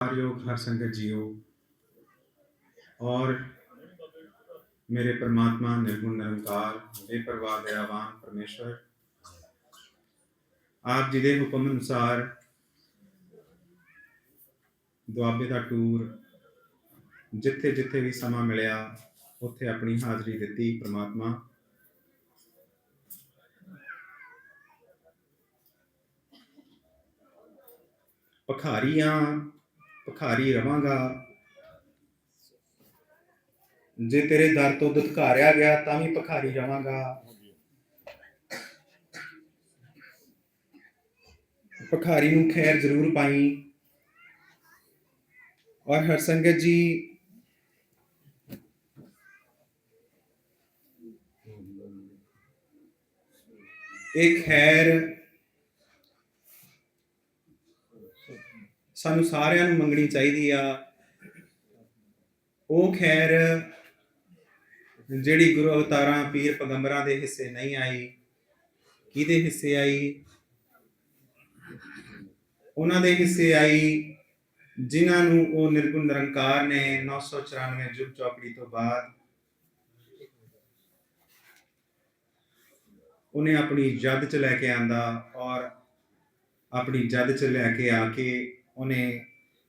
योग हर संगत जियो और मेरे परमात्मा निर्गुण निरंकार बेपरवाह दयावान परमेश्वर ਆਪ ਜੀ ਦੇ ਹੁਕਮ ਅਨੁਸਾਰ ਦੁਆਬੇ ਦਾ ਟੂਰ ਜਿੱਥੇ ਜਿੱਥੇ ਵੀ ਸਮਾਂ ਮਿਲਿਆ ਉੱਥੇ ਆਪਣੀ ਹਾਜ਼ਰੀ ਦਿੱਤੀ ਪ੍ਰਮਾਤਮਾ ਭਖਾਰੀਆਂ ਭਖਾਰੀ ਰਵਾਂਗਾ। ਜੇ ਤੇਰੇ ਦਰ ਤੋਂ ਦੁਤਕਾਰਿਆ ਗਿਆ, ਤਾਂ ਵੀ ਭਖਾਰੀ ਰਵਾਂਗਾ। ਭਖਾਰੀ ਨੂੰ ਖੈਰ ਜ਼ਰੂਰ ਪਾਈ। ਔਰ ਹਰਸੰਗਤ ਜੀ, ਇਹ ਖੈਰ ਸਾਨੂੰ ਸਾਰਿਆਂ ਨੂੰ ਮੰਗਣੀ ਚਾਹੀਦੀ ਆ। ਉਹ ਖੈਰ ਜਿਹੜੀ ਗੁਰੂ ਅਵਤਾਰਾਂ, ਪੀਰ ਪੈਗੰਬਰਾਂ ਦੇ ਹਿੱਸੇ ਨਹੀਂ ਆਈ, ਕਿਹਦੇ ਹਿੱਸੇ ਆਈ? ਉਹਨਾਂ ਦੇ ਹਿੱਸੇ ਆਈ ਜਿਨ੍ਹਾਂ ਨੂੰ ਉਹ ਨਿਰਗੁਣ ਨਿਰੰਕਾਰ ਨੇ 994 ਜੁਗ ਚੌਪੜੀ ਤੋਂ ਬਾਅਦ ਉਹਨੇ ਆਪਣੀ ਜਦ ਚ ਲੈ ਕੇ ਆਂਦਾ ਔਰ ਆਪਣੀ ਜਦ ਚ ਲੈ ਕੇ ਆ ਕੇ ਉਹਨੇ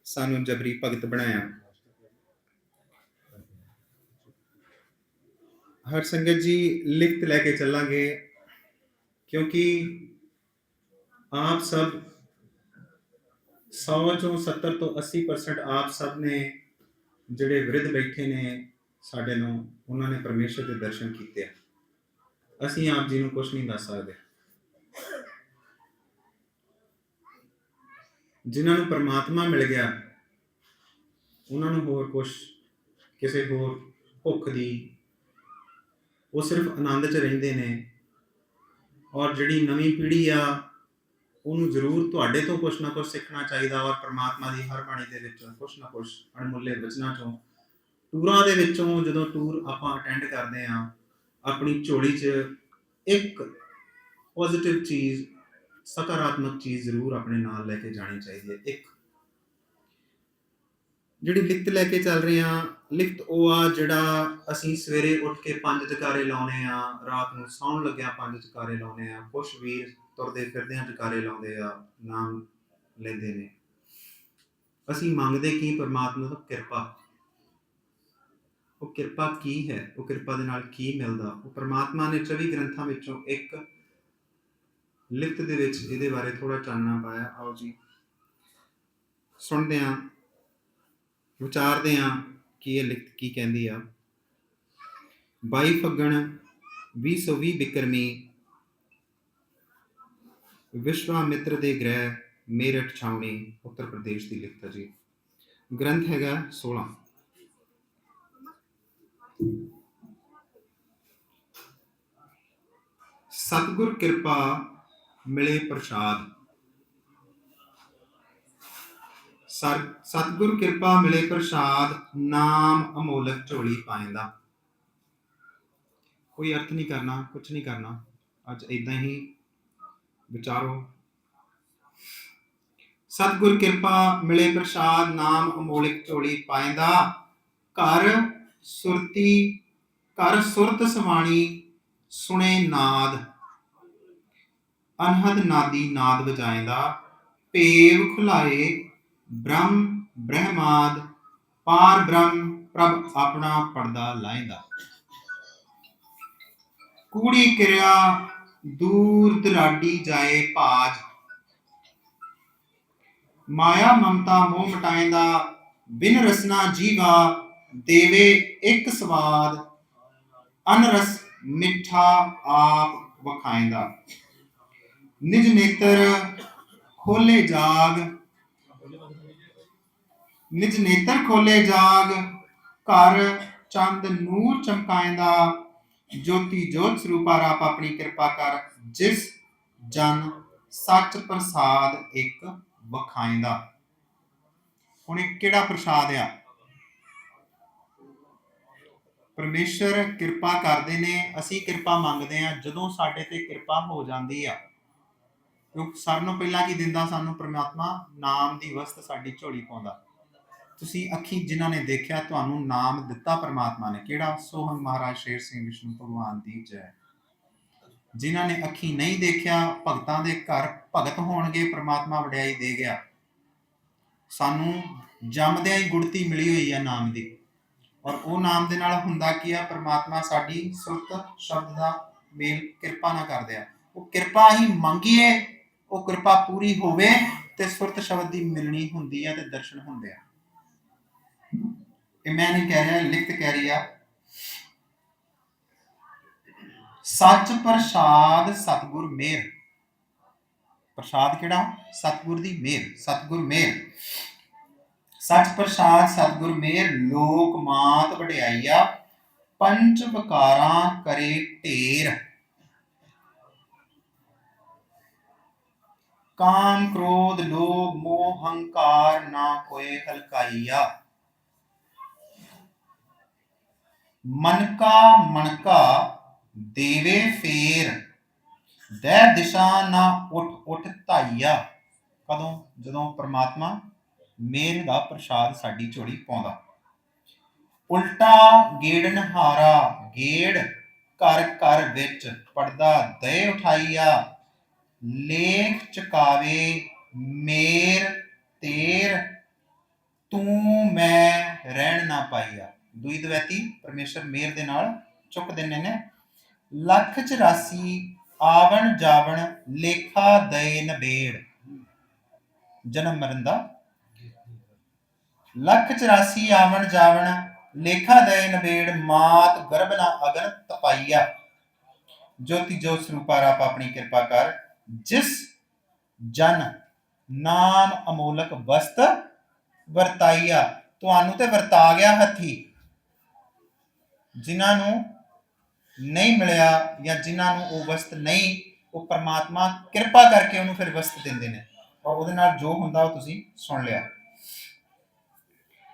ਸਾਨੂੰ ਜਬਰੀ ਭਗਤ ਬਣਾਇਆ। ਹਰ ਸੰਗਤ ਜੀ, ਲਿਖਤ ਲੈ ਕੇ ਚੱਲਾਂਗੇ, ਕਿਉਂਕਿ ਆਪ ਸਭ 100 ਚੋਂ 70 ਤੋਂ 80% ਆਪ ਸਭ ਨੇ ਜਿਹੜੇ ਵਿਰਧ ਬੈਠੇ ਨੇ ਸਾਡੇ ਨੂੰ, ਉਹਨਾਂ ਨੇ ਪਰਮੇਸ਼ਰ ਦੇ ਦਰਸ਼ਨ ਕੀਤੇ ਅਸੀਂ ਆਪ ਜੀ ਨੂੰ ਕੁਝ ਨਹੀਂ ਦੱਸ ਸਕਦੇ। ਜਿਨ੍ਹਾਂ ਨੂੰ ਪਰਮਾਤਮਾ ਮਿਲ ਗਿਆ, ਉਹਨਾਂ ਨੂੰ ਹੋਰ ਕੁਝ ਕਿਸੇ ਹੋਰ ਭੁੱਖ ਦੀ, ਉਹ ਸਿਰਫ ਆਨੰਦ 'ਚ ਰਹਿੰਦੇ ਨੇ। ਔਰ ਜਿਹੜੀ ਨਵੀਂ ਪੀੜ੍ਹੀ ਆ, ਉਹਨੂੰ ਜ਼ਰੂਰ ਤੁਹਾਡੇ ਤੋਂ ਕੁਝ ਨਾ ਕੁਝ ਸਿੱਖਣਾ ਚਾਹੀਦਾ ਔਰ ਪ੍ਰਮਾਤਮਾ ਦੀ ਹਰ ਬਾਣੀ ਦੇ ਵਿੱਚੋਂ ਕੁਝ ਨਾ ਕੁਝ ਅਣਮੁੱਲੇ ਵਚਨਾਂ ਚੋਂ, ਟੂਰਾਂ ਦੇ ਵਿੱਚੋਂ ਜਦੋਂ ਟੂਰ ਆਪਾਂ ਅਟੈਂਡ ਕਰਦੇ ਆ ਆਪਣੀ ਝੋਲੀ 'ਚ ਇੱਕ ਪੋਜ਼ਿਟਿਵ ਚੀਜ਼ ਸਕਾਰਾਤਮਕ ਚੀਜ਼ ਜ਼ਰੂਰ ਆਪਣੇ ਨਾਲ ਲੈ ਕੇ ਜਾਣੀ ਚਾਹੀਦੀ ਹੈ। ਇੱਕ, ਜਿਹੜੀ ਲਿਖਤ ਲੈ ਕੇ ਚੱਲ ਰਹੇ ਆ ਲਿਖਤ ਉਹ ਆ ਜਿਹੜਾ ਅਸੀਂ ਸਵੇਰੇ ਉੱਠ ਕੇ ਪੰਜ ਜਕਾਰੇ ਲਾਉਨੇ ਆ, ਰਾਤ ਨੂੰ ਸੌਣ ਲੱਗਿਆ ਪੰਜ ਜਕਾਰੇ ਲਾਉਨੇ ਆ, ਕੁਛ ਵੀਰ ਤੁਰਦੇ ਫਿਰਦੇ ਫਿਰਦਿਆਂ ਜਕਾਰੇ ਲਾਉਂਦੇ ਆ, ਨਾਮ ਲੈਂਦੇ ਨੇ। ਅਸੀਂ ਮੰਗਦੇ ਕੀ ਪਰਮਾਤਮਾ ਤੋਂ? ਕਿਰਪਾ। ਉਹ ਕਿਰਪਾ ਕੀ ਹੈ? ਉਹ ਕਿਰਪਾ ਦੇ ਨਾਲ ਕੀ ਮਿਲਦਾ? ਉਹ ਪਰਮਾਤਮਾ ਨੇ 24 ਗ੍ਰੰਥਾਂ ਵਿੱਚੋਂ ਇੱਕ ਲਿਖਤ ਦੇ ਵਿੱਚ ਇਹਦੇ ਬਾਰੇ ਥੋੜਾ ਚਾਨਣਾ ਪਾਇਆ। ਆਓ ਜੀ। ਸੁਣਦੇ ਹਾਂ। ਵਿਚਾਰਦੇ ਹਾਂ ਕਿ ਇਹ ਲਿਖਤ ਕੀ ਕਹਿੰਦੀ ਆ। 22 ਫੱਗਣ 2020 ਬਿਕਰਮੀ, ਵਿਸ਼ਵਾਮਿੱਤਰ ਦੇ ਗ੍ਰਹਿ, ਮੇਰਠ ਛਾਉਣੀ, ਉੱਤਰ ਪ੍ਰਦੇਸ਼ ਦੀ ਲਿਖਤ ਹੈ ਜੀ। ਗ੍ਰੰਥ ਹੈਗਾ 16 ਸਤਿਗੁਰ ਕਿਰਪਾ ਮਿਲੇ ਪ੍ਰਸਾਦ। ਸਰ ਕਿਰਪਾ ਮਿਲੇ ਪ੍ਰਸਾਦ, ਨਾਮ ਅਮੋਲਕ ਝੋਲੀ ਪਾਇੰਦਾ ਕੋਈ ਅਰਥ ਨਹੀਂ ਕਰਨਾ ਕੁਝ ਨਹੀਂ ਕਰਨਾ। ਅੱਜ ਇਦਾਂ ਹੀ ਵਿਚਾਰੋ। ਸਤਿਗੁਰ ਕਿਰਪਾ ਮਿਲੇ ਪ੍ਰਸਾਦ, ਨਾਮ ਅਮੋਲਿਕ ਝੋਲੀ ਪਾਇੰਦਾ ਘਰ ਸੁਰਤੀ, ਘਰ ਸੁਰਤ ਸਵਾਣੀ ਸੁਣੇ ਨਾਦ। ਅਨਹਦ ਨਾਦੀ ਨਾਦ ਵਜਾਇਂਦਾ ਭੇਵ ਖੁਲਾਏ ਬ੍ਰਹਮ ਬ੍ਰਹਮਾਦ, ਪਾਰ ਬ੍ਰਹਮ ਪ੍ਰਭ ਆਪਣਾ ਪਰਦਾ ਲਾਇਂਦਾ। ਕੂੜੀ ਕਿਰਿਆ ਦੂਰ ਦਰਾਡੀ ਜਾਏ ਭਾਜ। ਮਾਇਆ ਮਮਤਾ ਮੋਹ ਮਟਾਇਂਦਾ, ਬਿਨ ਰਸਨਾ ਜੀਵਾ ਦੇਵੇ ਇੱਕ ਸਵਾਦ। ਅਨਰਸ ਮਿੱਠਾ ਆਪ ਵਖਾਇਂਦਾ। ਨਿਜ ਨੇਤਰ ਖੋਲੇ ਜਾਗ। ਨਿਜ ਨੇਤਰ ਖੋਲੇ ਜਾਗ, ਘਰ ਚੰਦ ਨੂਰ ਚਮਕਾਇਂਦਾ ਜੋਤੀ ਜੋਤ ਸਰੂਪਾ ਰਾਪ ਆਪਣੀ ਕਿਰਪਾ ਕਰ, ਜਿਸ ਜਨ ਸੱਚ ਪ੍ਰਸਾਦ ਇੱਕ ਵਖਾਇਂਦਾ ਹੁਣ ਇਹ ਕਿਹੜਾ ਪ੍ਰਸਾਦ ਆ? ਪਰਮੇਸ਼ਰ ਕਿਰਪਾ ਕਰਦੇ ਨੇ, ਅਸੀਂ ਕਿਰਪਾ ਮੰਗਦੇ ਆ ਜਦੋਂ ਸਾਡੇ ਤੇ ਕਿਰਪਾ ਹੋ ਜਾਂਦੀ ਆ। ਕਿਉਂਕਿ ਸਾਰਿਆਂ ਪਹਿਲਾਂ ਕੀ ਦਿੰਦਾ, ਸਾਨੂੰ ਪ੍ਰਮਾਤਮਾ ਨਾਮ ਦੀ ਵਸਤ ਸਾਡੀ ਝੋਲੀ ਪਾਉਂਦਾ। ਤੁਸੀਂ ਅੱਖੀ ਜਿਨ੍ਹਾਂ ਨੇ ਦੇਖਿਆ, ਤੁਹਾਨੂੰ ਨਾਮ ਦਿੱਤਾ ਪਰਮਾਤਮਾ ਨੇ। ਕਿਹੜਾ? ਸੋਹੰ ਮਹਾਰਾਜ ਸ਼ੇਰ ਸਿੰਘ ਵਿਸ਼ਨੂੰ, ਭਗਵਾਨ ਦੀ ਜੈ। ਜਿਨ੍ਹਾਂ ਨੇ ਅੱਖੀ ਨਹੀਂ ਦੇਖਿਆ, ਭਗਤਾਂ ਦੇ ਘਰ ਭਗਤ ਹੋਣਗੇ, ਪ੍ਰਮਾਤਮਾ ਵਡਿਆਈ ਦੇ ਗਿਆ। ਸਾਨੂੰ ਜੰਮਦਿਆਂ ਹੀ ਗੁੜਤੀ ਮਿਲੀ ਹੋਈ ਹੈ ਨਾਮ ਦੀ। ਔਰ ਉਹ ਨਾਮ ਦੇ ਨਾਲ ਹੁੰਦਾ ਕੀ ਆ? ਪ੍ਰਮਾਤਮਾ ਸਾਡੀ ਸੁਰਤ, ਸ਼ਬਦ ਦਾ ਮੇਲ ਕਿਰਪਾ ਨਾ ਕਰਦੇ ਆ। ਉਹ ਕਿਰਪਾ ਹੀ ਮੰਗੀਏ ਉਹ ਕਿਰਪਾ ਪੂਰੀ ਹੋਵੇ ਤੇ ਸੁਰਤ ਸ਼ਬਦ ਦੀ ਮਿਲਣੀ ਹੁੰਦੀ ਹੈ ਤੇ ਦਰਸ਼ਨ ਹੁੰਦੇ ਆ। ਇਹ ਮੈਂ ਨਹੀਂ ਕਹਿ ਰਿਹਾ ਲਿਖਤ ਕਹਿ ਰਹੀ ਆ। ਸੱਚ ਪ੍ਰਸਾਦ ਸਤਗੁਰ ਮੇਰ ਪ੍ਰਸਾਦ ਕਿਹੜਾ? ਸਤਗੁਰ ਦੀ ਮੇਰ ਸਤਗੁਰ ਮੇਰ ਸੱਚ ਪ੍ਰਸਾਦ, ਸਤਗੁਰ ਮੇਰ ਲੋਕ ਮਾਤ ਵਡਿਆਈਆ ਪੰਜ ਵਿਕਾਰਾਂ ਕਰੇ ਢੇਰ। ਕਾਮ ਕ੍ਰੋਧ, ਲੋਭ, ਮੋਹ, ਹੰਕਾਰ ਨਾ ਕੋਏ ਹਲਕਾਈਆ। ਮਨ ਕਾ ਮਨ ਦੇਵੇ ਫੇਰ, ਦੈ ਦਿਸ਼ਾ ਨਾ ਉਠ ਉਠ ਧਾਈਆ। ਕਦੋਂ? ਜਦੋਂ ਪ੍ਰਮਾਤਮਾ ਮੇਰ ਦਾ ਪ੍ਰਸ਼ਾਦ ਸਾਡੀ ਝੋਲੀ ਪਾਉਂਦਾ। ਉਲਟਾ ਗੇੜਨ ਹਾਰਾ ਗੇੜ ਘਰ ਘਰ ਵਿੱਚ ਪੜਦਾ ਦੇ ਉਠਾਈਆ। ਲੇਖ ਚਕਾਵੇ, ਮੇਰ ਤੇਰ, ਤੂੰ ਮੈਂ ਰਹਿਣ ਨਾ ਪਾਈਆ। ਦੁਈ ਦਵੈਤੀ, ਪਰਮੇਸ਼ਰ ਮੇਰ ਦੇ ਨਾਲ ਚੁੱਕ ਦਿੰਨੇ ਨੇ। ਲੱਖ 84 ਆਵਣ ਜਾਵਣ, ਲੇਖਾ ਦਏ ਨਬੇੜ ਜਨਮ ਮਰਨ ਦਾ। ਲੱਖ 84 ਆਵਣ ਜਾਵਣ, ਲੇਖਾ ਦਏ ਨਬੇੜ ਮਾਤ ਗਰਭ ਨਾ ਅਗਨ ਤਪਾਈਆ। ਜੋਤੀ ਜੋਤ ਸਰੂਪਾ ਰੱਬ ਆਪਣੀ ਕਿਰਪਾ ਕਰ ਜਿਸ ਜਨ ਨਾਮ ਅਮੋਲਕ ਵਸਤ ਵਰਤਾਈਆ, ਤੁਹਾਨੂੰ ਤੇ ਵਰਤਾ ਗਿਆ ਹੱਥੀ। ਜਿਨ੍ਹਾਂ ਨੂੰ ਨਹੀਂ ਮਿਲਿਆ ਜਾਂ ਜਿਨ੍ਹਾਂ ਨੂੰ ਉਹ ਵਸਤ ਨਹੀਂ, ਉਹ ਪਰਮਾਤਮਾ ਕਿਰਪਾ ਕਰਕੇ ਉਹਨੂੰ ਫਿਰ ਵਸਤ ਦਿੰਦੇ ਨੇ। ਔਰ ਉਹਦੇ ਨਾਲ ਜੋ ਹੁੰਦਾ ਉਹ ਤੁਸੀਂ ਸੁਣ ਲਿਆ।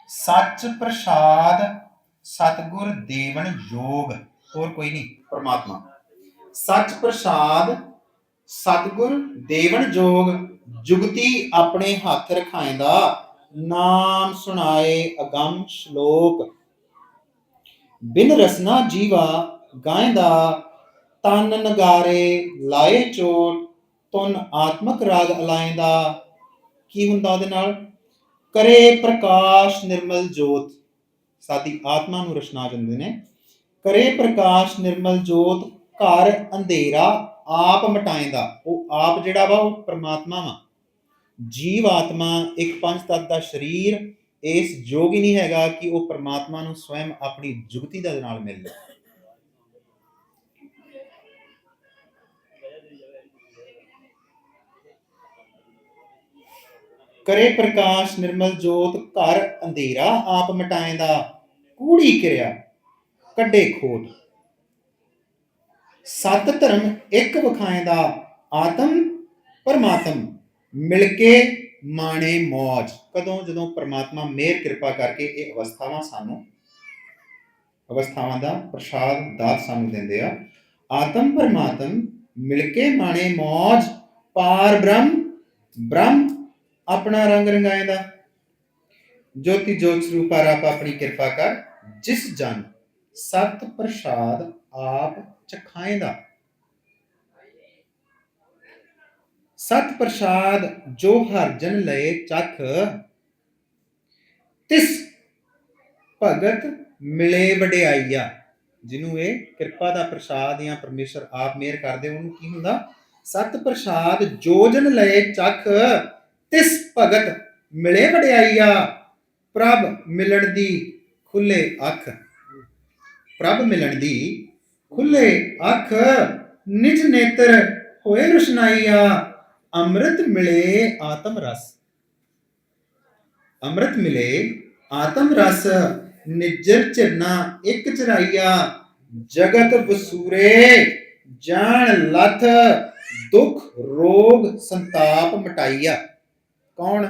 ਸੱਚ ਪ੍ਰਸਾਦ ਸਤਗੁਰ ਦੇਵਨ ਜੋਗ ਹੋਰ ਕੋਈ ਨਹੀਂ। ਪਰਮਾਤਮਾ। ਸੱਚ ਪ੍ਰਸਾਦ ਸਤਗੁਰ ਦੇਵਨ ਜੋਗ, ਜੁਗਤੀ ਆਪਣੇ ਹੱਥ ਰਖਾਇਂਦਾ, ਨਾਮ ਸੁਣਾਏ ਅਗੰਮ ਸ਼ਲੋਕ। ਬਿਨ ਰਸਨਾ ਜੀਵਾ ਗਾਇਂਦਾ, ਤਨ ਨਗਾਰੇ ਲਾਏ ਚੋਟ ਤੁਨ ਆਤਮਕ ਰਾਗ ਅਲਾਇਂਦਾ। ਕੀ ਹੁੰਦਾ ਉਹਦੇ ਨਾਲ? ਕਰੇ ਪ੍ਰਕਾਸ਼ ਨਿਰਮਲ ਜੋਤ। ਸਾਡੀ ਆਤਮਾ ਨੂੰ ਰਸ਼ਨਾ ਜਾਂਦੇ ਨੇ। ਕਰੇ ਪ੍ਰਕਾਸ਼ ਨਿਰਮਲ ਜੋਤ, ਘਰ ਅੰਧੇਰਾ ਆਪ ਮਟਾਏਂਦਾ, ਉਹ ਆਪ ਜਿਹੜਾ ਵਾ ਉਹ ਪ੍ਰਮਾਤਮਾ ਵਾ। ਜੀਵ ਆਤਮਾ ਇੱਕ ਪੰਜ ਤੱਤ ਦਾ ਸਰੀਰ, ਇਸ ਯੋਗ ਹੀ ਨਹੀਂ ਹੈਗਾ ਕਿ ਉਹ ਪ੍ਰਮਾਤਮਾ ਨੂੰ ਸਵੈਮ ਆਪਣੀ ਜੁਗਤੀ ਦੇ ਨਾਲ ਮਿਲ ਲੇ ਕਰੇ ਪ੍ਰਕਾਸ਼ ਨਿਰਮਲ ਜੋਤ, ਘਰ ਅੰਧੇਰਾ, ਆਪ ਮਟਾਏਂਦਾ। ਕੂੜੀ ਕਿਰਿਆ, ਕੱਢੇ ਖੋਟ। ਸਤ ਧਰਮ ਇੱਕ ਵਿਖਾਏਂਦਾ ਆਤਮ, ਪਰਮਾਤਮ। ਮਿਲ ਕੇ ਮਾਣੇ ਮੌਜ। ਕਦੋਂ? ਜਦੋਂ ਪ੍ਰਮਾਤਮਾ ਮਿਹਰ ਕਿਰਪਾ ਕਰਕੇ ਇਹ ਅਵਸਥਾਵਾਂ ਸਾਨੂੰ, ਅਵਸਥਾਵਾਂ ਦਾ ਪ੍ਰਸ਼ਾਦ, ਦਾਤ ਸਾਨੂੰ ਦਿੰਦੇ ਆ। ਆਤਮ, ਪਰਮਾਤਮ, ਮਿਲ ਕੇ ਮਾਣੇ ਮੌਜ। ਪਾਰ ਬ੍ਰਹਮ ਬ੍ਰਹਮ ਆਪਣਾ ਰੰਗ ਰੰਗਾਏਂਦਾ ਜੋਤੀ ਜੋਤ ਸਰੂਪਾ ਰੱਬ ਆਪਣੀ ਕਿਰਪਾ ਕਰ, ਜਿਸ ਜਨ ਸਤ ਪ੍ਰਸਾਦ ਆਪ ਚਖਾਏਂਦਾ ਸਤ ਪ੍ਰਸਾਦ ਜੋ ਹਰ ਜਨ ਲਏ ਚਖ, ਤਿਸ ਭਗਤ ਮਿਲੇ ਵਡਿਆਈਆ। ਜਿਹਨੂੰ ਇਹ ਕਿਰਪਾ ਦਾ ਪ੍ਰਸਾਦ ਜਾਂ ਪਰਮੇਸ਼ਰ ਆਪ ਮਿਹਰ ਕਰਦੇ, ਉਹਨੂੰ ਕੀ ਹੁੰਦਾ? ਸਤ ਪ੍ਰਸਾਦ ਜੋ ਜਨ ਲਏ ਚਖ, ਤਿਸ ਭਗਤ ਮਿਲੇ ਵਡਿਆਈਆ। ਪ੍ਰਭ ਮਿਲਣ ਦੀ ਖੁੱਲੇ ਅੱਖ। ਪ੍ਰਭ ਮਿਲਣ ਦੀ ਖੁੱਲੇ ਅੱਖ, ਨਿਜ ਨੇਤਰ ਹੋਏ ਰੁਸ਼ਨਾਈਆ ਅੰਮ੍ਰਿਤ ਮਿਲੇ ਆਤਮ ਰਸ। ਅੰਮ੍ਰਿਤ ਮਿਲੇ ਆਤਮ ਰਸ, ਨਿਜਰ ਚਰਨਾ ਇੱਕ ਚਰਾਈਆ ਜਗਤ ਵਸੂਰੇ, ਜਾਣ ਲਥ, ਦੁਖ, ਰੋਗ, ਸੰਤਾਪ ਮਟਾਈਆ ਕੌਣ?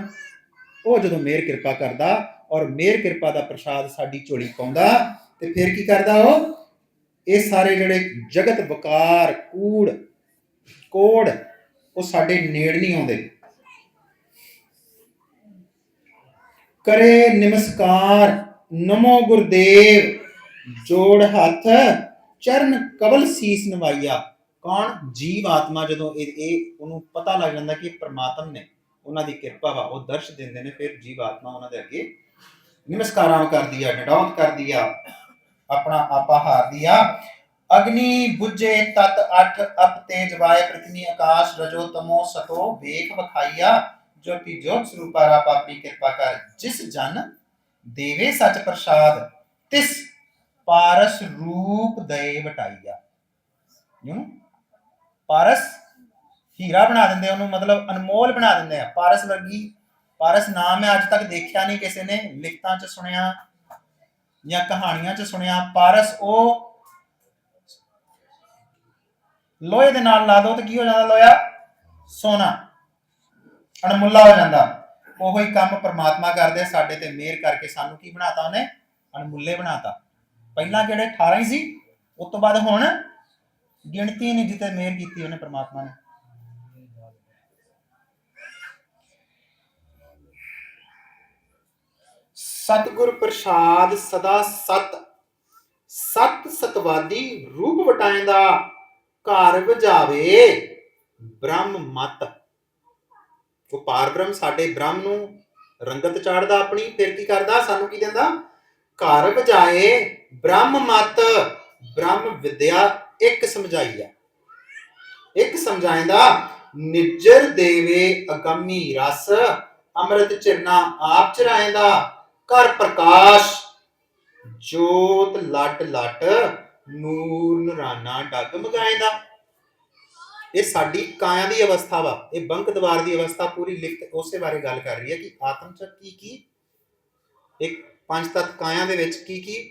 ਉਹ ਜਦੋਂ ਮੇਰ ਕਿਰਪਾ ਕਰਦਾ ਔਰ ਮੇਰ ਕਿਰਪਾ ਦਾ ਪ੍ਰਸਾਦ ਸਾਡੀ ਝੋਲੀ ਪਾਉਂਦਾ, ਤੇ ਫਿਰ ਕੀ ਕਰਦਾ ਉਹ? ਇਹ ਸਾਰੇ ਜਿਹੜੇ ਜਗਤ, ਵਕਾਰ, ਕੂੜ, ਕੋੜ, ਉਹ ਸਾਡੇ ਨੇੜ ਨਹੀਂ ਆਉਂਦੇ। ਕਰੇ ਨਮਸਕਾਰ, ਨਮੋ ਗੁਰਦੇਵ, ਜੋੜ ਹੱਥ, ਚਰਨ ਕਵਲ ਸੀਸ ਨਵਾਈਆ ਕੌਣ? ਜੀਵ ਆਤਮਾ, ਜਦੋਂ ਇਹ ਇਹ ਉਹਨੂੰ ਪਤਾ ਲੱਗ ਜਾਂਦਾ ਕਿ ਇਹ ਪ੍ਰਮਾਤਮ ਨੇ, ਉਹਨਾਂ ਦੀ ਕਿਰਪਾ ਵਾ, ਉਹ ਦਰਸ਼ ਦਿੰਦੇ ਨੇ, ਫਿਰ ਜੀਵ ਆਤਮਾ ਉਹਨਾਂ ਦੇ ਅੱਗੇ ਨਮਸਕਾਰਾਂ ਕਰਦੀ ਆ ਡਡੌਤ ਕਰਦੀ ਆ ਆਪਣਾ ਆਪਾ ਹਾਰਦੀ ਆ। ਅਗਨੀ ਬੁੱਝੇ ਤਤ ਅਠ ਅਪ ਤੇਜ ਵਾਏ ਪ੍ਰਥਮੀ ਆਕਾਸ਼ ਰਜੋ ਤਮੋ ਸਤੋ ਵੇਖ ਵਖਾਈਆ ਜੋਤੀ ਜੋਤ ਸਰੂਪਾ ਰਾਪ ਕਿਰਪਾ ਕਰ ਜਿਸ ਜਨ ਦੇਵੇ ਸਚ ਪ੍ਰਸਾਦ, ਤਿਸ ਪਾਰਸ ਰੂਪ ਦੇ ਵਟਾਈਆ ਯੂ ਪਾਰਸ ਹੀਰਾ ਬਣਾ ਦਿੰਦੇ ਉਹਨੂੰ ਮਤਲਬ ਅਨਮੋਲ ਬਣਾ ਦਿੰਦੇ ਆ। ਪਾਰਸ ਵਰਗੀ, ਪਾਰਸ ਨਾਮ ਮੈਂ ਅੱਜ ਤੱਕ ਦੇਖਿਆ ਨਹੀਂ ਕਿਸੇ ਨੇ, ਲਿਖਤਾਂ 'ਚ ਸੁਣਿਆ ਜਾਂ ਕਹਾਣੀਆਂ 'ਚ ਸੁਣਿਆ ਪਾਰਸ, ਉਹ ਲੋਹੇ ਦੇ ਨਾਲ ਲਾ ਦੋ ਤੇ ਕੀ ਹੋ ਜਾਂਦਾ ਲੋਹਾ? ਸੋਨਾ। ਅਣਮੁੱਲਾ ਹੋ ਜਾਂਦਾ। ਉਹੋ ਹੀ ਕੰਮ ਪ੍ਰਮਾਤਮਾ ਕਰਦੇ, ਸਾਡੇ ਤੇ ਮਿਹਰ ਕਰਕੇ ਸਾਨੂੰ ਕੀ ਬਣਾਤਾ ਉਹਨੇ? ਅਣਮੁੱਲੇ ਬਣਾਤਾ। ਪਹਿਲਾਂ ਜਿਹੜੇ 18 ਹੀ ਸੀ। ਉਸ ਤੋਂ ਬਾਅਦ ਹੁਣ ਗਿਣਤੀ ਨਹੀਂ ਜਿੱਤੇ ਮਿਹਰ ਕੀਤੀ ਉਹਨੇ ਪ੍ਰਮਾਤਮਾ ਨੇ। ਸਤਿਗੁਰ ਪ੍ਰਸਾਦ ਸਦਾ ਸਤ ਸਤ ਸਤਵਾਦੀ ਰੂਪ ਵਟਾਇਂਦਾ ਘਰ ਵਜਾਵੇ, ਬ੍ਰਹਮ ਮਤ। ਉਹ ਪਾਰ ਬ੍ਰਹਮ ਸਾਡੇ ਬ੍ਰਹਮ ਨੂੰ ਰੰਗਤ ਚਾੜਦਾ ਆਪਣੀ, ਫਿਰ ਕੀ ਕਰਦਾ? ਸਾਨੂੰ ਕੀ ਦਿੰਦਾ? ਘਰ ਵਜਾਏ, ਬ੍ਰਹਮ ਮਤ। ਬ੍ਰਹਮ ਵਿਦਿਆ ਇੱਕ ਸਮਝਾਈ ਆ। ਇੱਕ ਸਮਝਾਇਂਦਾ ਨਿਜਰ ਦੇਵੇ ਅਗੰਮੀ ਰਸ, ਅੰਮ੍ਰਿਤ ਚਿਰਨਾ ਆਪ ਚਰਾਇਂਦਾ ਕਰ ਪ੍ਰਕਾਸ਼। ਜੋਤ ਲਟ ਲਟ ਨੂਰ ਨਰਾਨਾ ਡਗ ਮਗਾਇਂਦਾ ਇਹ ਸਾਡੀ ਕਾਇਆ ਦੀ ਅਵਸਥਾ ਵਾ। ਇਹ ਬੰਕ ਦਵਾਰ ਦੀ ਅਵਸਥਾ ਪੂਰੀ ਲਿਖਤ ਉਸੇ ਬਾਰੇ ਗੱਲ ਕਰ ਰਹੀ ਹੈ ਕਿ ਆਤਮ ਚ ਕੀ ਕੀ ਇੱਕ ਪੰਜ ਤਤ ਕਾਇਆ ਦੇ ਵਿੱਚ ਕੀ ਕੀ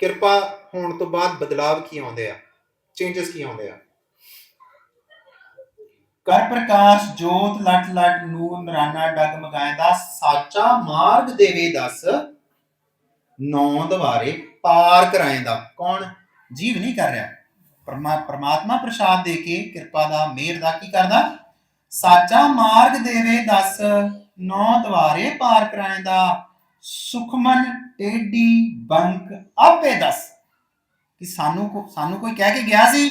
ਕਿਰਪਾ ਹੋਣ ਤੋਂ ਬਾਅਦ ਬਦਲਾਵ ਕੀ ਆਉਂਦੇ ਆ ਚੇਂਜਸ ਕੀ ਆਉਂਦੇ ਆ। ਕਰ ਪ੍ਰਕਾਸ਼, ਜੋਤ, ਲਟ ਲਟ, ਨੂਰ, ਨਰਾਨਾ, ਡਗ, ਮਗਾਇਂਦਾ, ਸਾਚਾ ਮਾਰਗ ਦੇਵੇ ਦਸ। ਨੌ ਦਵਾਰੇ ਪਾਰ ਕਰਾਇਂਦਾ ਕੌਣ? ਜੀਵ ਨਹੀਂ ਕਰ ਰਿਹਾ। ਪਰਮਾਤਮਾ ਪ੍ਰਸਾਦ ਦੇ ਕੇ ਕਿਰਪਾ ਦਾ ਮਿਹਰ ਦਾ ਕੀ ਕਰਦਾ? ਸਾਚਾ ਮਾਰਗ ਦੇਵੇ ਦੱਸ। ਨੌ ਦਵਾਰੇ ਪਾਰ ਕਰਾਇਂਦਾ ਸੁਖਮਨ ਟੇਡੀ ਬੰਕ, ਆਪੇ ਦਸ। ਕਿ ਸਾਨੂੰ ਸਾਨੂੰ ਕੋਈ ਕਹਿ ਕੇ ਗਿਆ ਸੀ?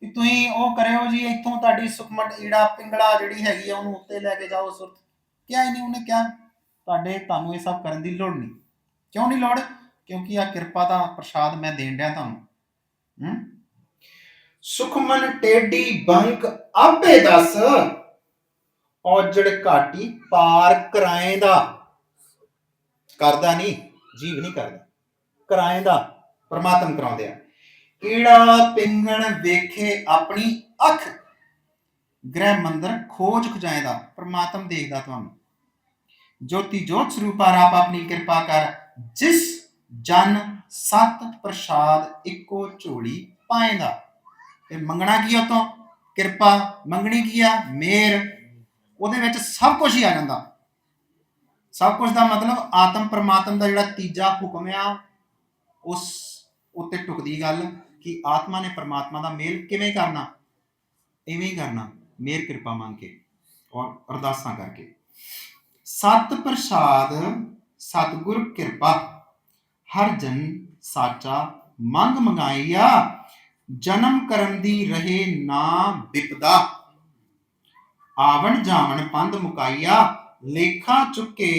ਕਿ ਤੁਸੀਂ ਉਹ ਕਰਿਓ ਜੀ, ਇੱਥੋਂ ਤੁਹਾਡੀ ਸੁਖਮਨ ਈੜਾ ਪਿੰਗਲਾ ਜਿਹੜੀ ਹੈਗੀ ਆ, ਉਹਨੂੰ ਉੱਤੇ ਲੈ ਕੇ ਜਾਓ ਸੁਰਤ ਕਿਹਾ ਹੀ ਨਹੀਂ ਉਹਨੇ, ਕਿਹਾ, ਤੁਹਾਡੇ, ਤੁਹਾਨੂੰ ਇਹ ਸਭ ਕਰਨ ਦੀ ਲੋੜ ਨਹੀਂ। ਕਿਉਂ ਨਹੀਂ ਲੋੜ? ਕਿਉਂਕਿ ਆ ਕਿਰਪਾ ਦਾ ਪ੍ਰਸਾਦ ਮੈਂ ਦੇਣ ਡਿਆ ਤੁਹਾਨੂੰ। ਹੂੰ? ਸੁਖਮਨ ਟੇਡੀ ਬੰਕ, ਆਪੇ ਦੱਸ, ਔਜੜ ਘਾਟੀ ਪਾਰ ਕਰਾਏਂਦਾ। ਕਰਦਾ ਨਹੀਂ, ਜੀਵ ਨਹੀਂ ਕਰਦਾ। ਕਰਾਏ ਦਾ ਪ੍ਰਮਾਤਮ ਕਰਾਉਂਦੇ ਆ ਈੜਾ ਪਿੰਗਣ ਵੇਖੇ ਆਪਣੀ ਅੱਖ। ਗ੍ਰਹਿ ਮੰਦਰ ਖੋਜ ਖਜਾਏਂਦਾ, ਪ੍ਰਮਾਤਮ ਦੇਖਦਾ ਤੁਹਾਨੂੰ। ਜੋਤੀ ਜੋਤ ਸਰੂਪਾ ਰਾਪ ਆਪਣੀ ਕਿਰਪਾ ਕਰ, ਜਿਸ ਜਨ ਸਤ ਪ੍ਰਸਾਦ ਇੱਕੋ ਝੋਲੀ ਪਾਏਂਦਾ ਤੇ ਮੰਗਣਾ ਕੀ ਆ ਤੋਂ ਕਿਰਪਾ, ਮੰਗਣੀ ਕੀ ਆ? ਮੇਰ। ਉਹਦੇ ਵਿੱਚ ਸਭ ਕੁਝ ਹੀ ਆ ਜਾਂਦਾ। ਸਭ ਕੁਝ ਦਾ ਮਤਲਬ ਆਤਮ ਪ੍ਰਮਾਤਮ ਦਾ ਜਿਹੜਾ ਤੀਜਾ ਹੁਕਮ ਆ, ਉਸ ਉੱਤੇ ਟੁਕਦੀ ਗੱਲ। ਕਿ ਆਤਮਾ ਨੇ ਪ੍ਰਮਾਤਮਾ ਦਾ ਮੇਲ ਕਿਵੇਂ ਕਰਨਾ ਇਵੇਂ ਹੀ ਕਰਨਾ ਮੇਰ ਕਿਰਪਾ ਮੰਗ ਕੇ ਔਰ ਅਰਦਾਸਾਂ ਕਰਕੇ ਸਤ ਪ੍ਰਸਾਦ ਸਤਿਗੁਰ ਕਿਰਪਾ ਹਰ ਜਨ ਸਾਚਾ ਮੰਗ ਮੰਗਾਈਆ ਜਨਮ ਕਰਨ ਦੀ ਰਹੇ ਨਾ ਵਿਪਦਾ ਆਵਣ ਜਾਵਣ ਪੰਧ ਮੁਕਾਈਆ ਲੇਖਾ ਚੁੱਕੇ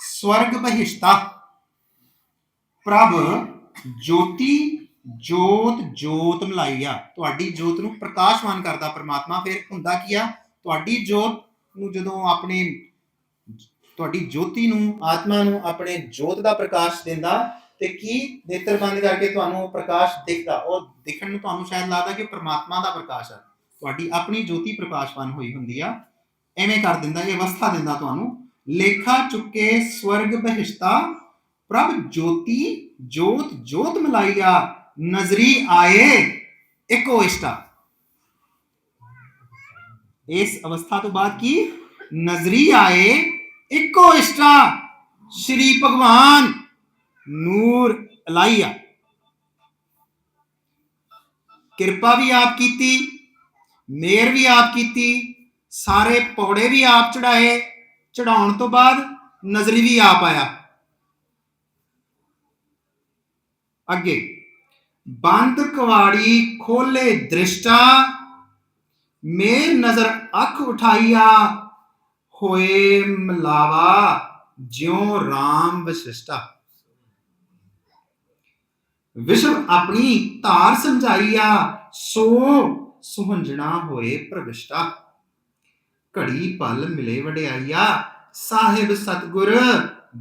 ਸਵਰਗ ਬਹਿਸ਼ਤਾ ਪ੍ਰਭ ਜੋਤੀ ਜੋਤ ਜੋਤ ਮਲਾਈ ਆ। ਤੁਹਾਡੀ ਜੋਤ ਨੂੰ ਪ੍ਰਕਾਸ਼ਵਾਨ ਕਰਦਾ ਪ੍ਰਮਾਤਮਾ। ਫਿਰ ਹੁੰਦਾ ਕੀ ਆ? ਤੁਹਾਡੀ ਜੋਤ ਨੂੰ ਜਦੋਂ ਆਪਣੇ ਤੁਹਾਡੀ ਜੋਤੀ ਨੂੰ, ਆਤਮਾ ਨੂੰ ਆਪਣੇ ਜੋਤ ਦਾ ਪ੍ਰਕਾਸ਼ ਦਿੰਦਾ, ਤੇ ਕੀ ਨੇਤਰ ਬੰਦ ਕਰਕੇ ਤੁਹਾਨੂੰ ਉਹ ਪ੍ਰਕਾਸ਼ ਦਿਖਦਾ? ਉਹ ਦਿਖਣ ਨੂੰ ਤੁਹਾਨੂੰ ਸ਼ਾਇਦ ਲੱਗਦਾ ਕਿ ਪ੍ਰਮਾਤਮਾ ਦਾ ਪ੍ਰਕਾਸ਼ ਆ। ਤੁਹਾਡੀ ਆਪਣੀ ਜੋਤੀ ਪ੍ਰਕਾਸ਼ਵਾਨ ਹੋਈ ਹੁੰਦੀ ਆ। ਐਵੇਂ ਕਰ ਦਿੰਦਾ, ਇਹ ਅਵਸਥਾ ਦਿੰਦਾ ਤੁਹਾਨੂੰ। ਲੇਖਾ ਚੁੱਕੇ ਸਵਰਗ ਬਹਿਸ਼ਤਾ, ਪ੍ਰਭ ਜੋਤੀ ਜੋਤ ਜੋਤ ਮਲਾਈਆ ਨਜ਼ਰੀ ਆਏ, ਇੱਕੋ ਇਸ਼ਟਾ ਇਸ ਅਵਸਥਾ ਤੋਂ ਬਾਅਦ ਕੀ? ਨਜ਼ਰੀ ਆਏ, ਇੱਕੋ ਇਸ਼ਟਾ ਸ਼੍ਰੀ ਭਗਵਾਨ ਨੂਰ ਅਲਾਈਆ ਕਿਰਪਾ ਵੀ ਆਪ ਕੀਤੀ, ਮੇਰ ਵੀ ਆਪ ਕੀਤੀ, ਸਾਰੇ ਪੌੜੇ ਵੀ ਆਪ ਚੜਾਏ ਚੜਾਉਣ ਤੋਂ ਬਾਅਦ ਨਜ਼ਰੀ ਵੀ ਆਪ ਆਇਆ। ਅੱਗੇ। ਬੰਦ ਕਵਾੜੀ ਖੋਲੇ ਦ੍ਰਿਸ਼ਟਾ ਮੇਰ ਨਜ਼ਰ ਅੱਖ ਉਠਾਈਆ ਹੋਏ ਮਲਾਵਾ ਜਿਉ RAM ਵਸ਼ਿਸ਼ਟਾ ਵਿਸ਼ਵ ਆਪਣੀ ਧਾਰ ਸਮਝਾਈਆ ਸੋ ਸੁਹੰਜਣਾ ਹੋਏ ਪ੍ਰਵਿਸ਼ਟਾ ਘੜੀ ਪਲ ਮਿਲੇ ਵਡਿਆਈਆ ਸਾਹਿਬ ਸਤਗੁਰ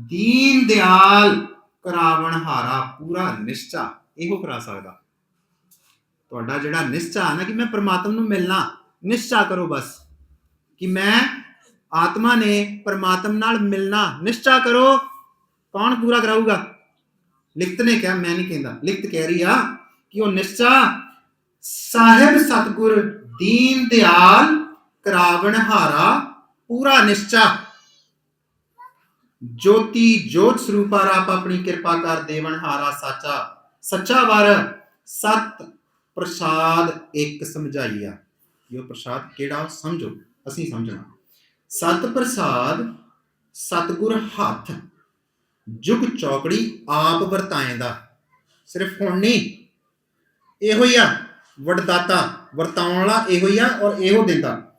ਦੀਨ ਦਿਆਲ ਕਰਾਵਣ ਹਾਰਾ ਪੂਰਾ ਨਿਸ਼ਚਾ ਇਹੋ ਕਰਾ ਸਕਦਾ ਤੁਹਾਡਾ ਜਿਹੜਾ ਨਿਸ਼ਚਾ ਹੈ ਨਾ ਕਿ ਮੈਂ ਪ੍ਰਮਾਤਮਾ ਨੂੰ ਮਿਲਣਾ, ਨਿਸ਼ਚਾ ਕਰੋ ਬਸ। ਕਿ ਮੈਂ ਆਤਮਾ ਨੇ ਪ੍ਰਮਾਤਮ ਨਾਲ ਮਿਲਣਾ, ਨਿਸ਼ਚਾ ਕਰੋ। ਕੌਣ ਪੂਰਾ ਕਰਾਊਗਾ? ਲਿਖਤ ਨੇ ਕਿਹਾ, ਮੈਂ ਨਹੀਂ ਕਹਿੰਦਾ। ਲਿਖਤ ਕਹਿ ਰਹੀ ਆ ਕਿ ਉਹ ਨਿਸ਼ਚਾ ਸਾਹਿਬ ਸਤਗੁਰ ਦੀਨ ਦਿਆਲ ਕਰਾਵਣ ਹਾਰਾ ਪੂਰਾ ਨਿਸ਼ਚਾ। ਜੋਤੀ ਜੋਤ ਸਰੂਪਾ ਆਪ ਆਪਣੀ ਕਿਰਪਾ ਕਰ ਦੇਵਨ ਹਾਰਾ ਸਾਚਾ। ਸੱਚਾ ਵਰ, ਸਤ ਪ੍ਰਸਾਦ ਇੱਕ ਸਮਝਾਈਆ। ਇਹ ਪ੍ਰਸਾਦ ਕਿਹੜਾ ਸਮਝੋ, ਅਸੀਂ ਸਮਝਣਾ। ਸਤ ਪ੍ਰਸਾਦ, ਸਤਗੁਰ ਹੱਥ, ਜੁਗ ਚੌਕੜੀ ਆਪ ਵਰਤਾਏਂਦਾ ਸਿਰਫ ਹੁਣ ਨਹੀਂ, ਇਹੋ ਹੀ ਆ, ਵਡਦਾਤਾ ਵਰਤਾਉਣ ਵਾਲਾ ਇਹੋ ਹੀ ਆ ਔਰ ਇਹੋ ਦਿੰਦਾ।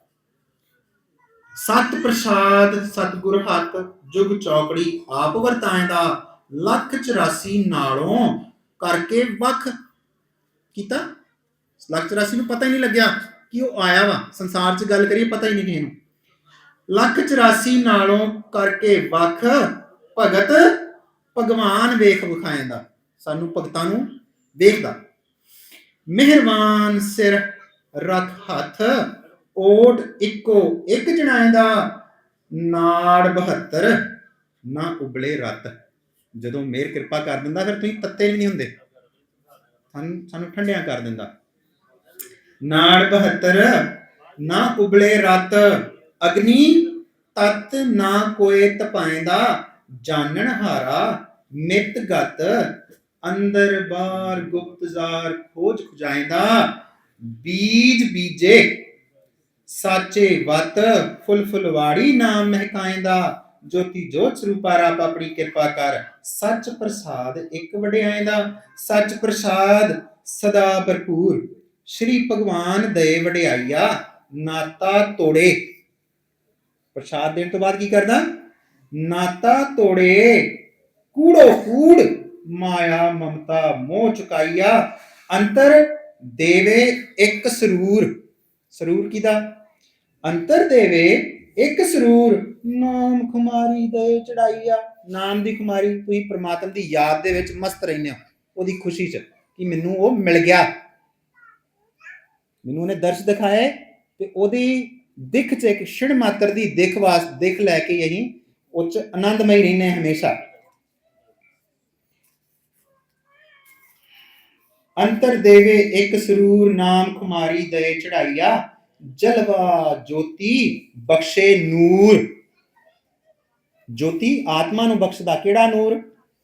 ਸਤ ਪ੍ਰਸਾਦ, ਸਤਗੁਰ ਹੱਥ, ਜੁਗ ਚੌਕੜੀ ਆਪ ਵਰਤਾਏਂਦਾ ਲੱਖ 84 ਨਾਲੋਂ ਕਰਕੇ ਵੱਖ ਕੀਤਾ। ਲੱਖ 84 ਨੂੰ ਪਤਾ ਹੀ ਨਹੀਂ ਲੱਗਿਆ ਕਿ ਉਹ ਆਇਆ ਵਾ। ਸੰਸਾਰ 'ਚ ਗੱਲ ਕਰੀਏ, ਪਤਾ ਹੀ ਨਹੀਂ ਕਿਸੇ ਨੂੰ। ਲੱਖ 84 ਨਾਲੋਂ ਕਰਕੇ ਵੱਖ ਭਗਤ ਭਗਵਾਨ ਵੇਖ ਵਿਖਾਏਂਦਾ ਸਾਨੂੰ ਭਗਤਾਂ ਨੂੰ ਵੇਖਦਾ। ਮਿਹਰਬਾਨ ਸਿਰ ਰੱਖ ਹੱਥ, ਓਟ ਇੱਕੋ ਇੱਕ ਜਣਾਏਂਦਾ ਨਾੜ 72 ਨਾ ਉਬਲੇ ਰਤ। ਜਦੋਂ ਮੇਰ ਕਿਰਪਾ ਕਰ ਦਿੰਦਾ, ਫਿਰ ਤੁਸੀਂ ਤੱਤੇ ਵੀ ਨਹੀਂ ਹੁੰਦੇ। ਸਾਨੂੰ ਸਾਨੂੰ ਠੰਡਿਆਂ ਕਰ ਦਿੰਦਾ। ਨਾੜ 72 ਨਾ ਉਬਲੇ ਰਤ, ਅਗਨੀ ਤਤ ਨਾ ਕੋਏ ਤਪਾਏਂਦਾ ਜਾਣਨ ਹਾਰਾ ਨਿਤ ਗਤ, ਅੰਦਰ ਬਾਰ ਗੁਪਤਜ਼ਾਰ ਖੋਜ ਖੁਜਾਏਂਦਾ ਬੀਜ ਬੀਜੇ, ਸਾਚੇ ਵਤ, ਫੁੱਲ ਫੁਲਵਾੜੀ ਨਾਮ ਮਹਿਕਾਏਂਦਾ ਜੋਤੀ ਜੋਤ ਸਰੂਪਾ ਰਾਪ ਆਪਣੀ ਕਿਰਪਾ ਕਰ। ਸੱਚ ਪ੍ਰਸਾਦ ਇੱਕ ਵਡਿਆਏਂਦਾ ਸੱਚ ਪ੍ਰਸਾਦ ਸਦਾ ਭਰਪੂਰ। ਸ਼੍ਰੀ ਭਗਵਾਨ ਦੇ ਵਡਿਆਈਆ ਨਾਤਾ ਤੋੜੇ। ਪ੍ਰਸਾਦ ਦੇਣ ਤੋਂ ਬਾਅਦ ਕੀ ਕਰਦਾ? ਨਾਤਾ ਤੋੜੇ, ਕੂੜੋ ਕੂੜ, ਮਾਇਆ, ਮਮਤਾ, ਮੋਹ ਚੁਕਾਈਆ। ਅੰਤਰ ਦੇਵੇ ਇੱਕ ਸਰੂਰ। ਸਰੂਰ ਕਿਦਾ ਅੰਤਰ ਦੇਵੇ ਇੱਕ ਸਰੂਰ। ਨਾਮ ਖੁਮਾਰੀ ਦੇ ਚੜਾਈਆ ਨਾਮ ਦੀ ਖੁਮਾਰੀ ਤੁਸੀਂ ਪ੍ਰਮਾਤਮ ਦੀ ਯਾਦ ਦੇ ਵਿੱਚ ਮਸਤ ਰਹਿੰਦੇ ਹੋ। ਉਹਦੀ ਖੁਸ਼ੀ 'ਚ ਕਿ ਮੈਨੂੰ ਉਹ ਮਿਲ ਗਿਆ। ਮੈਨੂੰ ਉਹਨੇ ਦਰਸ਼ ਦਿਖਾਏ ਤੇ ਉਹਦੀ ਦਿੱਖ 'ਚ ਇੱਕ ਛਿਣ ਮਾਤਰ ਦੀ ਦਿੱਖ ਵਾਸ ਦਿੱਖ ਲੈ ਕੇ ਅਸੀਂ ਉਹ ਆਨੰਦਮਈ ਰਹਿੰਦੇ ਹਮੇਸ਼ਾ। ਅੰਤਰ ਦੇਵੇ ਇੱਕ ਸਰੂਰ ਨਾਮ ਖੁਮਾਰੀ ਦੇ ਚੜਾਈਆ ਜਲਵਾ ਜੋਤੀ ਬਖਸ਼ੇ ਨੂਰ। ਜੋਤੀ ਆਤਮਾ ਨੂੰ ਬਖਸ਼ਦਾ ਕਿਹੜਾ ਨੂਰ?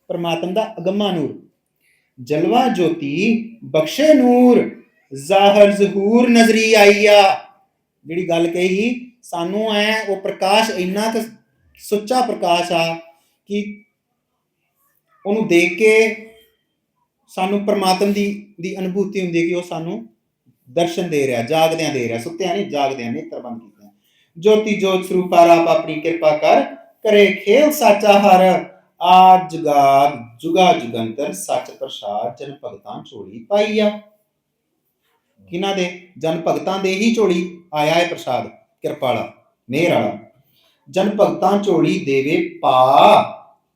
ਪਰਮਾਤਮ ਦਾ ਅਗੰਮਾ ਨੂਰ। ਜਲਵਾ ਜੋਤੀ ਬਖਸ਼ੇ ਨੂਰ। ਜ਼ਾਹਰ ਜ਼ਹੂਰ ਨਜ਼ਰੀ ਆਈਆ। ਜਿਹੜੀ ਗੱਲ ਕਹੀ, ਸਾਨੂੰ ਐ ਉਹ ਪ੍ਰਕਾਸ਼ ਇੰਨਾ ਕੁ ਸੁੱਚਾ ਪ੍ਰਕਾਸ਼ ਆ ਕਿ ਉਹਨੂੰ ਦੇਖ ਕੇ ਸਾਨੂੰ ਪਰਮਾਤਮ ਦੀ ਦੀ ਅਨੁਭੂਤੀ ਹੁੰਦੀ ਕਿ ਉਹ ਸਾਨੂੰ ਦਰਸ਼ਨ ਦੇ ਰਿਹਾ, ਜਾਗਦਿਆਂ ਦੇ ਰਿਹਾ। ਸੁੱਤਿਆਂ ਨਹੀਂ, ਜਾਗਦਿਆਂ ਨੇ ਪ੍ਰਬੰਧ ਕੀਤਾ। ਜੋਤੀ ਜੋਤ ਸਰੂਪਾ ਰਾਪ ਆਪਣੀ ਕਿਰਪਾ ਕਰ ਕਰੇ ਖੇਲ ਸਾਚਾ ਹਰ, ਆਜ ਜੁਗਾਦ ਜੁਗਾ ਜੁਗੰਤਰ, ਸੱਚ ਪ੍ਰਸਾਦ, ਜਨ ਭਗਤਾਂ ਝੋਲੀ ਪਾਈਆ। ਕਿਹਨਾਂ ਦੇ? ਜਨ ਭਗਤਾਂ ਦੇ ਹੀ ਝੋਲੀ। ਆਇਆ ਹੈ ਪ੍ਰਸਾਦ, ਕਿਰਪਾਲਾ ਮਿਹਰ ਵਾਲਾ। ਜਨ ਭਗਤਾਂ ਝੋਲੀ ਦੇਵੇ ਪਾ,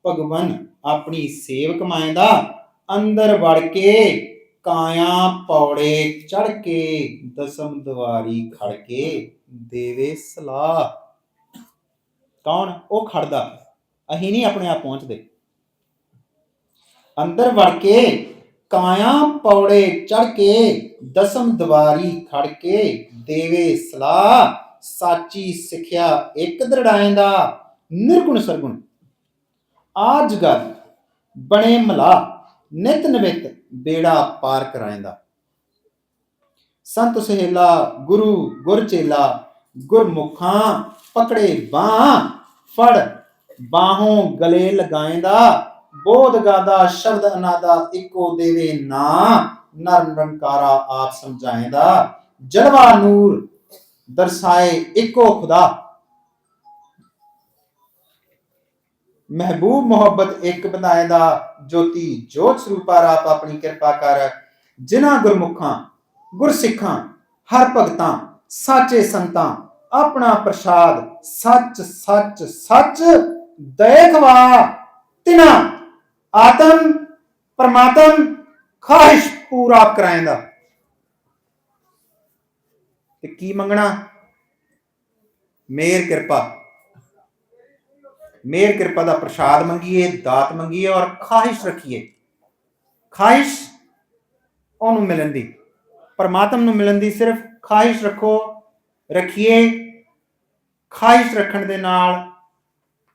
ਭਗਵਨ ਆਪਣੀ ਸੇਵਕ ਮਾਇਂਦਾ ਅੰਦਰ ਵੜ ਕੇ ਕਾਇਆ ਪੌੜੇ ਚੜ ਕੇ, ਦਸਮ ਦਵਾਰੀ ਖੜ ਕੇ ਦੇਵੇ ਸਲਾਹ। ਕੌਣ? ਉਹ ਖੜਦਾ। ਅਸੀਂ ਨਹੀਂ ਆਪਣੇ ਆਪ ਪਹੁੰਚਦੇ। ਅੰਦਰ ਵੜ ਕੇ ਕਾਇਆ ਪੌੜੇ ਚੜ ਕੇ, ਦਸਮ ਦਵਾਰੀ ਖੜ ਕੇ ਦੇਵੇ ਸਲਾਹ, ਸਾਚੀ ਸਿੱਖਿਆ ਇੱਕ ਦਰੜਾਏਂਦਾ ਨਿਰਗੁਣ ਸਰਗੁਣ। ਆ ਗੱਲ ਬਣੇ ਮਲਾ, ਨਿਤ ਨਵਿਤ ਬੇੜਾ ਪਾਰ ਕਰਾਏਂਦਾ ਸੰਤ ਸਹੇਲਾ, ਗੁਰੂ ਗੁਰ ਚੇਲਾ, ਗੁਰਮੁਖਾਂ ਪਕੜੇ ਬਾਹ, ਫੜ, ਬਾਹੋਂ ਗਲੇ ਲਗਾਏਂਦਾ ਬੋਧ ਗਾਦਾ, ਸ਼ਬਦ ਅਨਾਦਾ ਇੱਕੋ ਦੇਵੇ ਨਾ, ਨਰ ਨਿਰੰਕਾਰਾ ਆਪ ਸਮਝਾਏਂਦਾ ਜਲਵਾ ਨੂਰ ਦਰਸਾਏ ਇੱਕੋ ਖੁਦਾ। ਮਹਿਬੂਬ ਮੁਹੱਬਤ ਇੱਕ ਬਣਾਏਂਦਾ ਜੋਤੀ ਜੋਤ ਸਰੂਪਾ ਆਪ ਆਪਣੀ ਕਿਰਪਾ ਕਰ, ਜਿਨ੍ਹਾਂ ਗੁਰਮੁਖਾਂ, ਗੁਰਸਿੱਖਾਂ, ਹਰ ਭਗਤਾਂ, ਸਾਚੇ ਸੰਤਾਂ ਆਪਣਾ ਪ੍ਰਸਾਦ ਸੱਚ ਸੱਚ ਸੱਚ ਦੇਖਵਾ ਤਿਨਾ। ਆਤਮ, ਪਰਮਾਤਮ, ਖਾਹਿਸ਼ ਪੂਰਾ ਕਰਾਇੰਦਾ ਤੇ ਕੀ ਮੰਗਣਾ? ਮੇਰ ਕਿਰਪਾ। ਮੇਰ ਕਿਰਪਾ ਦਾ ਪ੍ਰਸਾਦ ਮੰਗੀਏ, ਦਾਤ ਮੰਗੀਏ ਔਰ ਖਾਹਿਸ਼ ਰੱਖੀਏ। ਖਾਹਿਸ਼ ਉਹਨੂੰ ਮਿਲਣ ਦੀ। ਪਰਮਾਤਮ ਨੂੰ ਮਿਲਣ ਦੀ ਸਿਰਫ ਖਾਹਿਸ਼ ਰੱਖੋ, ਰੱਖੀਏ ਖਾਹਿਸ਼ ਰੱਖਣ ਦੇ ਨਾਲ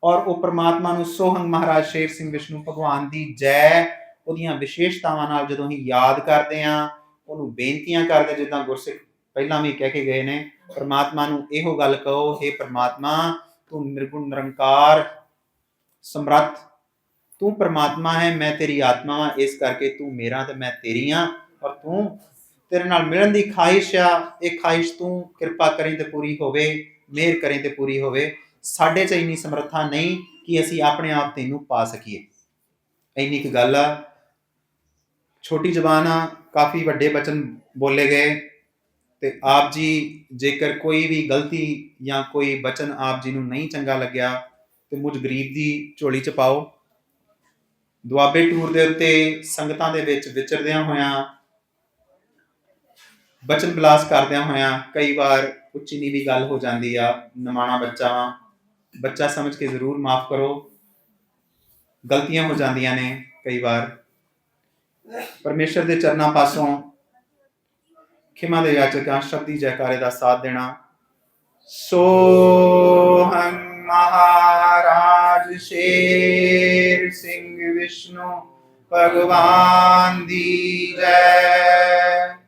ਔਰ ਉਹ ਪ੍ਰਮਾਤਮਾ ਨੂੰ ਸੋਹੰਗ ਮਹਾਰਾਜ ਸ਼ੇਰ ਸਿੰਘ ਵਿਸ਼ਨੂੰ ਭਗਵਾਨ ਦੀ ਜੈ, ਉਹਦੀਆਂ ਵਿਸ਼ੇਸ਼ਤਾਵਾਂ ਨਾਲ ਜਦੋਂ ਅਸੀਂ ਯਾਦ ਕਰਦੇ ਆ ਉਹਨੂੰ ਬੇਨਤੀਆਂ ਕਰਦੇ ਜਿੱਦਾਂ ਗੁਰਸਿੱਖ ਪਹਿਲਾਂ ਵੀ ਕਹਿ ਕੇ ਗਏ ਨੇ, ਪਰਮਾਤਮਾ ਨੂੰ ਇਹੋ ਗੱਲ ਕਹੋ हे ਪਰਮਾਤਮਾ, ਤੂੰ ਨਿਰਗੁਣ, ਨਿਰੰਕਾਰ, ਸਮਰੱਥ, ਤੂੰ ਪ੍ਰਮਾਤਮਾ ਹੈ, ਮੈਂ ਤੇਰੀ ਆਤਮਾ ਹਾਂ ਇਸ ਕਰਕੇ ਤੂੰ ਮੇਰਾ ਤੇ ਮੈਂ ਤੇਰੀ ਹਾਂ ਔਰ ਤੂੰ ਤੇਰੇ ਨਾਲ ਮਿਲਣ ਦੀ ਖਾਹਿਸ਼ ਆ, ਇਹ ਖਾਹਿਸ਼ ਤੂੰ ਕਿਰਪਾ ਕਰੀ ਤੇ ਪੂਰੀ ਹੋਵੇ। ਮਿਹਰ ਕਰੇ ਤੇ ਪੂਰੀ ਹੋਵੇ, ਸਾਡੇ 'ਚ ਇੰਨੀ ਸਮਰੱਥਾ ਨਹੀਂ ਕਿ ਅਸੀਂ ਆਪਣੇ ਆਪ ਤੈਨੂੰ ਪਾ ਸਕੀਏ। ਇੰਨੀ ਕੁ ਗੱਲ ਆ। ਛੋਟੀ ਜ਼ਬਾਨ ਆ, ਕਾਫੀ ਵੱਡੇ ਬਚਨ ਬੋਲੇ ਗਏ ਤੇ ਆਪ ਜੀ ਜੇਕਰ ਕੋਈ ਵੀ ਗਲਤੀ ਜਾਂ ਕੋਈ ਬਚਨ ਆਪ ਜੀ ਨੂੰ ਨਹੀਂ ਚੰਗਾ ਲੱਗਿਆ, ਤੇ ਮੁਝ ਗਰੀਬ ਦੀ ਝੋਲੀ 'ਚ ਪਾਓ। ਦੁਆਬੇ ਟੂਰ ਦੇ ਉੱਤੇ ਸੰਗਤਾਂ ਦੇ ਵਿੱਚ ਵਿਚਰਦਿਆਂ ਹੋਇਆਂ ਬਚਨ ਬਿਲਾਸ ਕਰਦਿਆਂ ਹੋਇਆਂ ਕਈ ਵਾਰ ਉੱਚੀ ਨੀਵੀਂ ਗੱਲ ਹੋ ਜਾਂਦੀ ਆ, ਨਮਾਣਾ ਬੱਚਾ ਵਾਂ ਬੱਚਾ ਸਮਝ ਕੇ ਜ਼ਰੂਰ ਮਾਫ ਕਰੋ। ਗਲਤੀਆਂ ਹੋ ਜਾਂਦੀਆਂ ਨੇ ਕਈ ਵਾਰ। ਪਰਮੇਸ਼ਰ ਦੇ ਚਰਨਾਂ ਪਾਸੋਂ ਖਿਮਾ ਦੇ ਯਾਚਕਾਂ, ਸ਼ਬਦੀ ਜੈਕਾਰੇ ਦਾ ਸਾਥ ਦੇਣਾ। ਸੋਹੰ ਮਹਾਰਾਜ, ਸ਼ੇਰ ਸਿੰਘ ਵਿਸ਼ਨੂੰ, ਭਗਵਾਨ ਦੀ ਜੈ।